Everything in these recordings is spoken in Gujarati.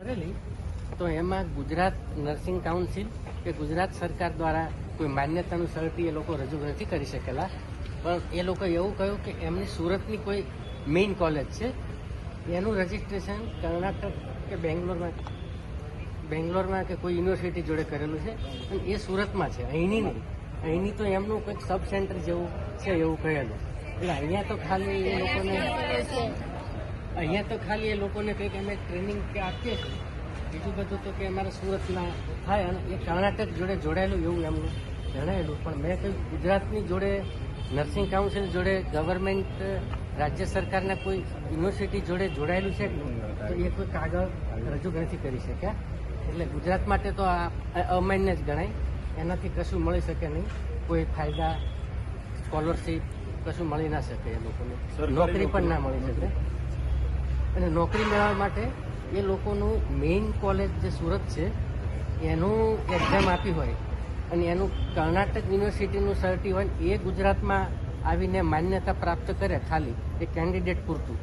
કરેલી, તો એમાં ગુજરાત નર્સિંગ કાઉન્સિલ કે ગુજરાત સરકાર દ્વારા કોઈ માન્યતાનું સર્ટી એ લોકો રજૂ નથી કરી શકેલા. પણ એ લોકો એવું કહ્યું કે એમની સુરતની કોઈ મેઇન કોલેજ છે, એનું રજિસ્ટ્રેશન કર્ણાટક કે બેંગ્લોરમાં બેંગ્લોરમાં કે કોઈ યુનિવર્સિટી જોડે કરેલું છે, અને એ સુરતમાં છે, અહીંની નહીં. અહીંની તો એમનું કંઈક સબ સેન્ટર જેવું છે એવું કહેલું. એટલે અહીંયા તો ખાલી એ લોકોને અહીંયા તો ખાલી એ લોકોને કંઈક અમે ટ્રેનિંગ કે આપીએ છીએ. બીજું બધું તો કે અમારા સુરતના થાય અને એ કર્ણાટક જોડે જોડાયેલું એવું એમનું જણાયેલું. પણ મેં કહ્યું ગુજરાતની જોડે નર્સિંગ કાઉન્સિલ જોડે ગવર્મેન્ટ રાજ્ય સરકારના કોઈ યુનિવર્સિટી જોડે જોડાયેલું છે? તો એ કોઈ કાગળ રજૂ નથી કરી શક્યા. એટલે ગુજરાત માટે તો આ અમાન્ય જ ગણાય. એનાથી કશું મળી શકે નહીં. કોઈ ફાયદા સ્કોલરશીપ કશું મળી ના શકે એ લોકોને. નોકરી પણ ના મળી શકે. અને નોકરી મેળવવા માટે એ લોકોનું મેઇન કોલેજ જે સુરત છે એનું એક્ઝામ આપી હોય અને એનું કર્ણાટક યુનિવર્સિટીનું સર્ટી હોય એ ગુજરાતમાં આવીને માન્યતા પ્રાપ્ત કરે ખાલી એ કેન્ડિડેટ પૂરતું.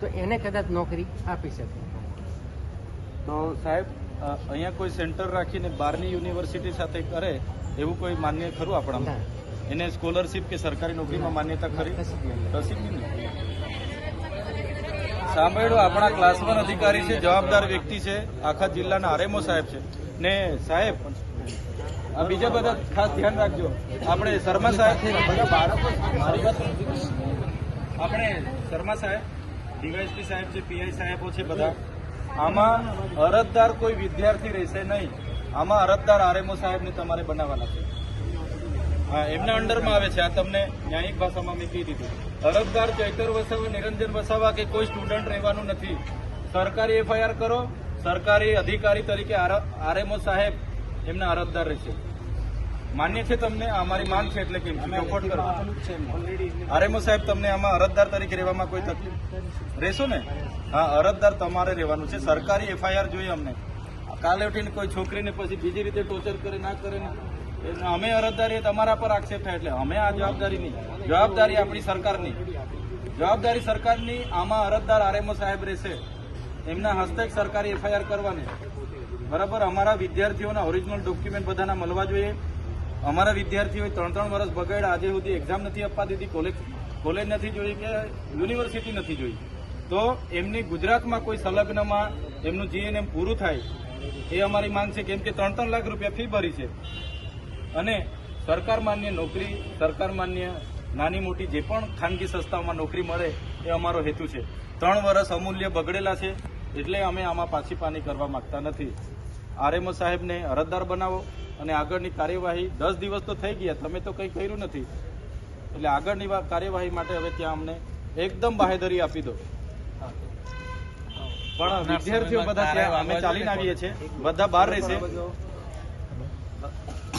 તો એને કદાચ નોકરી આપી શકે. તો સાહેબ અહીંયા કોઈ સેન્ટર રાખીને બહારની યુનિવર્સિટી સાથે કરે એવું કોઈ માન્ય ખરું આપણામાં? એને સ્કોલરશિપ કે સરકારી નોકરીમાં માન્યતા ખરી? કશું નહીં. સાંભળ્યું આપણા ક્લાસ વન અધિકારી છે જવાબદાર વ્યક્તિ છે આખા જિલ્લાના આરએમઓ સાહેબ છે. ને સાહેબ આ બીજા બધા ખાસ ધ્યાન રાખજો. આપણે શર્મા સાહેબ આપણે શર્મા સાહેબ ડીવાયસપી સાહેબ છે પીઆઈ સાહેબો છે બધા. આમાં અરજદાર કોઈ વિદ્યાર્થી રહેશે નહીં. આમાં અરજદાર આરએમઓ સાહેબને તમારે બનાવવાના છે. એમના અંડરમાં આવે છે. આ તમને ન્યાયિક ભાષામાં મેં કહી દીધું. અરજદાર ચૈતર વસાવા નિરંજન વસાવા કે કોઈ સ્ટુડન્ટ રહેવાનું નથી. સરકારી એફઆઈઆર કરો. સરકારી અધિકારી તરીકે આરએમઓ સાહેબ એમના અરજદાર રહેશે. માન્ય છે તમને? અમારી માંગ છે એટલે કેમ સપોર્ટ કરો. આરએમઓ સાહેબ તમને આમાં અરજદાર તરીકે રહેવામાં કોઈ તકલીફ રહેશો ને? હા અરજદાર તમારે રહેવાનું છે. સરકારી એફઆઈઆર જોઈએ અમને. કાલે ઉઠીને કોઈ છોકરીને પછી બીજી રીતે ટોર્ચર કરે ના કરે ને? અમે અરજદારી તમારા પર આક્ષેપ થાય એટલે અમે આ જવાબદારી નહીં. જવાબદારી આપણી સરકારની. જવાબદારી સરકારની આમાં અરજદાર આરએમઓ સાહેબ રહેશે. એમના હસ્તક સરકારી એફઆઈઆર કરવાની. બરાબર? અમારા વિદ્યાર્થીઓના ઓરિજિનલ ડોક્યુમેન્ટ બધાના મળવા જોઈએ. અમારા વિદ્યાર્થીઓએ ત્રણ ત્રણ વર્ષ બગાડ્યા આજે સુધી એક્ઝામ નથી આપવા દીધી. કોલેજ કોલેજ નથી જોઈ કે યુનિવર્સિટી નથી જોઈ. તો એમની ગુજરાતમાં કોઈ સંલગ્નમાં એમનું જીએનએમ પૂરું થાય એ અમારી માંગ છે. કેમ કે ત્રણ ત્રણ લાખ રૂપિયા ફી ભરી છે. અને સરકાર માન્ય નોકરી સરકાર માન્ય નાની મોટી જે પણ ખાનગી સંસ્થાઓમાં નોકરી મળે એ અમારો હેતુ છે. ત્રણ વર્ષ અમૂલ્ય બગડેલા છે એટલે અમે આમાં પાછી પાની કરવા માંગતા નથી. આરએમઓ સાહેબને અરજદાર બનાવો અને આગળની કાર્યવાહી દસ દિવસ તો થઈ ગયા તમે તો કંઈ કર્યું નથી. એટલે આગળની કાર્યવાહી માટે હવે ત્યાં અમને એકદમ બાહેધરી આપી દો. પણ વિદ્યાર્થીઓ બધા અમે ચાલીને આવીએ છીએ. બધા બહાર રહેશે